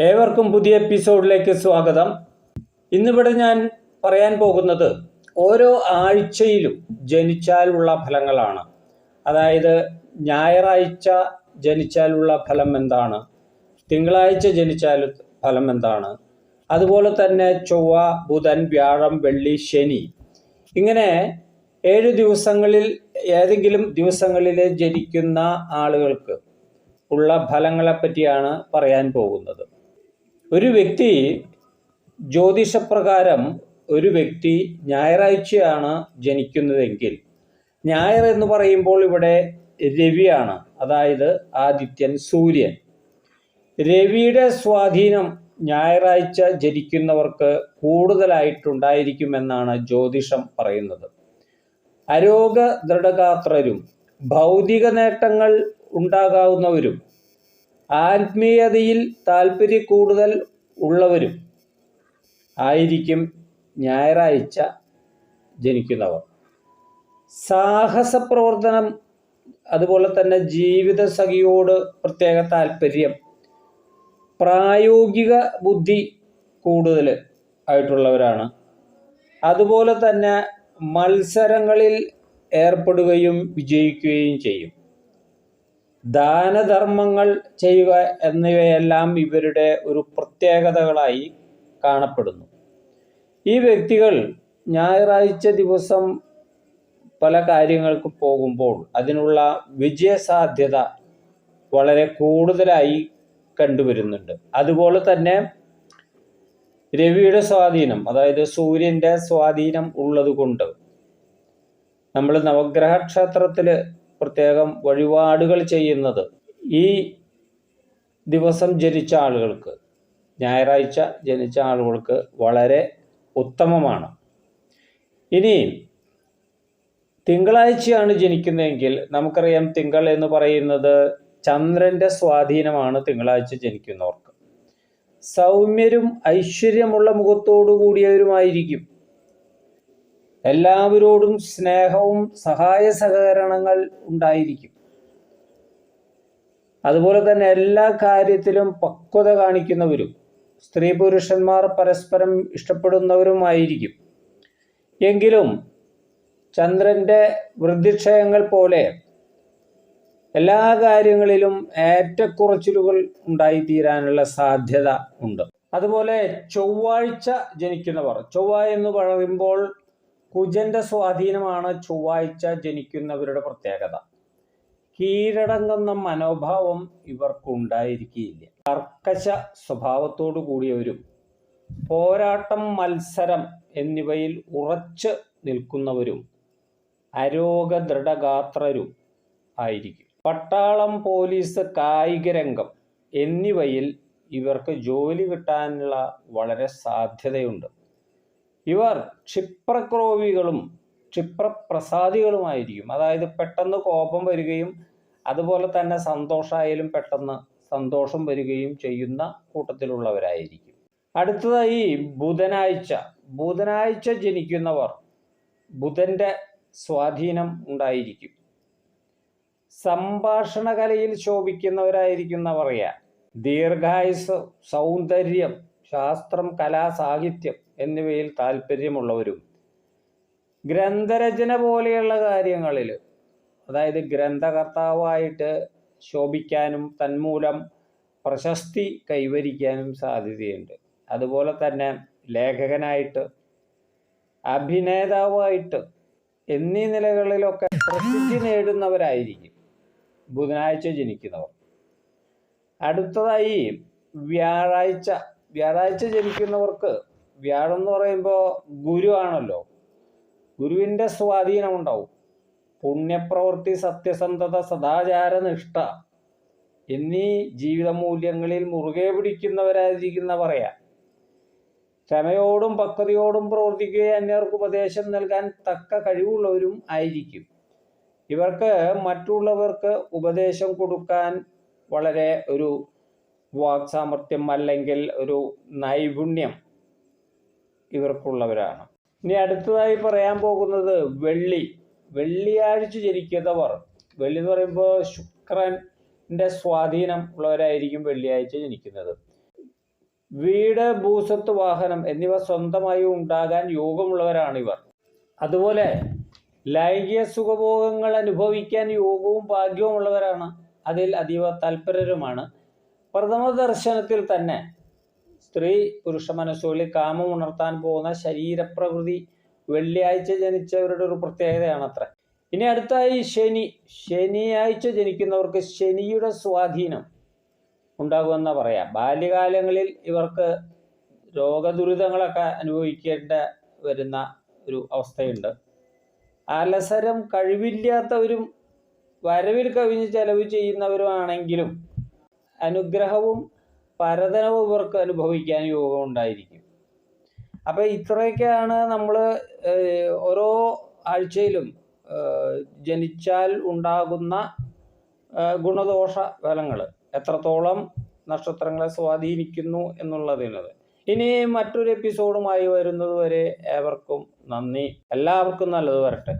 ഏവർക്കും പുതിയ എപ്പിസോഡിലേക്ക് സ്വാഗതം. ഇന്നിവിടെ ഞാൻ പറയാൻ പോകുന്നത് ഓരോ ആഴ്ചയിലും ജനിച്ചാലുള്ള ഫലങ്ങളാണ്. അതായത് ഞായറാഴ്ച ജനിച്ചാലുള്ള ഫലം എന്താണ്? തിങ്കളാഴ്ച ജനിച്ചാൽ ഫലം എന്താണ്? അതുപോലെ തന്നെ ചൊവ്വ ബുധൻ വ്യാഴം വെള്ളി ശനി. ഇങ്ങനെ ഏഴ് ദിവസങ്ങളിൽ ഏതെങ്കിലും ദിവസങ്ങളിൽ ജനിക്കുന്ന ആളുകൾക്ക് ഉള്ള ഫലങ്ങളെ പറ്റിയാണ് പറയാൻ പോകുന്നത്. ഒരു വ്യക്തി ജ്യോതിഷപ്രകാരം ഒരു വ്യക്തി ഞായറാഴ്ചയാണ് ജനിക്കുന്നതെങ്കിൽ ഞായർ എന്ന് പറയുമ്പോൾ ഇവിടെ രവിയാണ് അതായത് ആദിത്യൻ സൂര്യൻ. രവിയുടെ സ്വാധീനം ഞായറാഴ്ച ജനിക്കുന്നവർക്ക് കൂടുതലായിട്ടുണ്ടായിരിക്കുമെന്നാണ് ജ്യോതിഷം പറയുന്നത്. അരോഗ ദൃഢഗാത്രരും ഭൗതിക നേട്ടങ്ങൾ ഉണ്ടാകാവുന്നവരും ആത്മീയതയിൽ താല്പര്യ കൂടുതൽ ഉള്ളവരും ആയിരിക്കും ഞായറാഴ്ച ജനിക്കുന്നവർ. സാഹസ പ്രവർത്തനം അതുപോലെ തന്നെ ജീവിത സഖിയോട് പ്രത്യേക താല്പര്യം പ്രായോഗിക ബുദ്ധി കൂടുതൽ ആയിട്ടുള്ളവരാണ്. അതുപോലെ തന്നെ മത്സരങ്ങളിൽ ഏർപ്പെടുകയും വിജയിക്കുകയും ചെയ്യും. ദാനധർമ്മങ്ങൾ ചെയ്യുക എന്നിവയെല്ലാം ഇവരുടെ ഒരു പ്രത്യേകതകളായി കാണപ്പെടുന്നു. ഈ വ്യക്തികൾ ഞായറാഴ്ച ദിവസം പല കാര്യങ്ങൾക്ക് പോകുമ്പോൾ അതിനുള്ള വിജയസാധ്യത വളരെ കൂടുതലായി കണ്ടുവരുന്നുണ്ട്. അതുപോലെ തന്നെ രവിയുടെ സ്വാധീനം അതായത് സൂര്യന്റെ സ്വാധീനം ഉള്ളതുകൊണ്ട് നമ്മൾ നവഗ്രഹ ക്ഷേത്രത്തിൽ പ്രത്യേകം വഴിപാടുകൾ ചെയ്യുന്നത് ഈ ദിവസം ജനിച്ച ആളുകൾക്ക് ഞായറാഴ്ച ജനിച്ച ആളുകൾക്ക് വളരെ ഉത്തമമാണ്. ഇനി തിങ്കളാഴ്ചയാണ് ജനിക്കുന്നതെങ്കിൽ നമുക്കറിയാം തിങ്കൾ എന്ന് പറയുന്നത് ചന്ദ്രന്റെ സ്വാധീനമാണ് തിങ്കളാഴ്ച ജനിക്കുന്നവർക്ക്. സൗമ്യരും ഐശ്വര്യമുള്ള മുഖത്തോടു കൂടിയവരുമായിരിക്കും എല്ലാവരോടും സ്നേഹവും സഹായ സഹകരണങ്ങൾ ഉണ്ടായിരിക്കും. അതുപോലെ തന്നെ എല്ലാ കാര്യത്തിലും പക്വത കാണിക്കുന്നവരും സ്ത്രീ പുരുഷന്മാർ പരസ്പരം ഇഷ്ടപ്പെടുന്നവരുമായിരിക്കും. എങ്കിലും ചന്ദ്രന്റെ വൃദ്ധിക്ഷയങ്ങൾ പോലെ എല്ലാ കാര്യങ്ങളിലും ഏറ്റക്കുറച്ചിലുകൾ ഉണ്ടായിത്തീരാനുള്ള സാധ്യത ഉണ്ട്. അതുപോലെ ചൊവ്വാഴ്ച ജനിക്കുന്നവർ ചൊവ്വ എന്ന് പറയുമ്പോൾ കുജന്റെ സ്വാധീനമാണ് ചൊവ്വാഴ്ച ജനിക്കുന്നവരുടെ പ്രത്യേകത. കീഴടങ്ങുന്ന മനോഭാവം ഇവർക്കുണ്ടായിരിക്കില്ല കർക്കശ സ്വഭാവത്തോടു കൂടിയവരും പോരാട്ടം മത്സരം എന്നിവയിൽ ഉറച്ച് നിൽക്കുന്നവരും അരോഗദൃഢഗാത്രരും ആയിരിക്കും. പട്ടാളം പോലീസ് കായിക രംഗം എന്നിവയിൽ ഇവർക്ക് ജോലി കിട്ടാനുള്ള വളരെ സാധ്യതയുണ്ട്. ഇവർ ക്ഷിപ്രക്രോവികളും ക്ഷിപ്രപ്രസാദികളുമായിരിക്കും. അതായത് പെട്ടെന്ന് കോപം വരികയും അതുപോലെ തന്നെ സന്തോഷമായാലും പെട്ടെന്ന് സന്തോഷം വരികയും ചെയ്യുന്ന കൂട്ടത്തിലുള്ളവരായിരിക്കും. അടുത്തതായി ബുധനാഴ്ച. ബുധനാഴ്ച ജനിക്കുന്നവർ ബുധന്റെ സ്വാധീനം ഉണ്ടായിരിക്കും. സംഭാഷണ കലയിൽ ശോഭിക്കുന്നവരായിരിക്കുന്ന പറയാ ദീർഘായുസ് സൗന്ദര്യം ശാസ്ത്രം കലാ സാഹിത്യം എന്നിവയിൽ താല്പര്യമുള്ളവരും ഗ്രന്ഥരചന പോലെയുള്ള കാര്യങ്ങളിൽ അതായത് ഗ്രന്ഥകർത്താവായിട്ട് ശോഭിക്കാനും തന്മൂലം പ്രശസ്തി കൈവരിക്കാനും സാധ്യതയുണ്ട്. അതുപോലെ തന്നെ ലേഖകനായിട്ട് അഭിനേതാവായിട്ട് എന്നീ നിലകളിലൊക്കെ പ്രസിദ്ധി നേടുന്നവരായിരിക്കും ബുധനാഴ്ച ജനിക്കുന്നവർ. അടുത്തതായി വ്യാഴാഴ്ച വ്യാഴാഴ്ച ജനിക്കുന്നവർക്ക് വ്യാഴം എന്ന് പറയുമ്പോൾ ഗുരു ആണല്ലോ. ഗുരുവിന്റെ സ്വാധീനം ഉണ്ടാവും പുണ്യപ്രവൃത്തി സത്യസന്ധത സദാചാര നിഷ്ഠ എന്നീ ജീവിത മൂല്യങ്ങളിൽ മുറുകെ പിടിക്കുന്നവരായിരിക്കുന്ന പറയാം. ക്ഷമയോടും പക്വതയോടും പ്രവർത്തിക്കുകയും അന്യർക്ക് ഉപദേശം നൽകാൻ തക്ക കഴിവുള്ളവരും ആയിരിക്കും. ഇവർക്ക് മറ്റുള്ളവർക്ക് ഉപദേശം കൊടുക്കാൻ വളരെ ഒരു വാക് സാമർഥ്യം അല്ലെങ്കിൽ ഒരു നൈപുണ്യം ഇവർക്കുള്ളവരാണ്. ഇനി അടുത്തതായി പറയാൻ പോകുന്നത് വെള്ളി. വെള്ളിയാഴ്ച ജനിക്കുന്നവർ വെള്ളി എന്ന് പറയുമ്പോൾ ശുക്രന്റെ സ്വാധീനം ഉള്ളവരായിരിക്കും വെള്ളിയാഴ്ച ജനിക്കുന്നത്. വീട് ഭൂസ്വത്ത് വാഹനം എന്നിവ സ്വന്തമായി ഉണ്ടാകാൻ യോഗമുള്ളവരാണ് ഇവർ. അതുപോലെ ലൈംഗിക സുഖഭോഗങ്ങൾ അനുഭവിക്കാൻ യോഗവും ഭാഗ്യവും ഉള്ളവരാണ് അതിൽ അതീവ തൽപരരുമാണ് പ്രഥമ ദർശനത്തിൽ തന്നെ സ്ത്രീ പുരുഷ മനസ്സുകളിൽ കാമം ഉണർത്താൻ പോകുന്ന ശരീരപ്രകൃതി വെള്ളിയാഴ്ച ജനിച്ചവരുടെ ഒരു പ്രത്യേകതയാണ് അത്ര ഇനി അടുത്തായി ശനി. ശനിയാഴ്ച ജനിക്കുന്നവർക്ക് ശനിയുടെ സ്വാധീനം ഉണ്ടാകുമെന്ന് പറയാം. ബാല്യകാലങ്ങളിൽ ഇവർക്ക് രോഗദുരിതങ്ങളൊക്കെ അനുഭവിക്കേണ്ട വരുന്ന ഒരു അവസ്ഥയുണ്ട്. അലസരം കഴിവില്ലാത്തവരും വരവിൽ കവിഞ്ഞ് ചെലവ് ചെയ്യുന്നവരുമാണെങ്കിലും അനുഗ്രഹവും പരതനവും ഇവർക്ക് അനുഭവിക്കാൻ യോഗം ഉണ്ടായിരിക്കും. അപ്പോൾ ഇത്രയൊക്കെയാണ് നമ്മൾ ഓരോ ആഴ്ചയിലും ജനിച്ചാൽ ഉണ്ടാകുന്ന ഗുണദോഷ ഫലങ്ങൾ എത്രത്തോളം നക്ഷത്രങ്ങളെ സ്വാധീനിക്കുന്നു എന്നുള്ളതിനത്. ഇനി മറ്റൊരു എപ്പിസോഡുമായി വരുന്നത് വരെ ഏവർക്കും നന്ദി. എല്ലാവർക്കും നല്ലത് വരട്ടെ.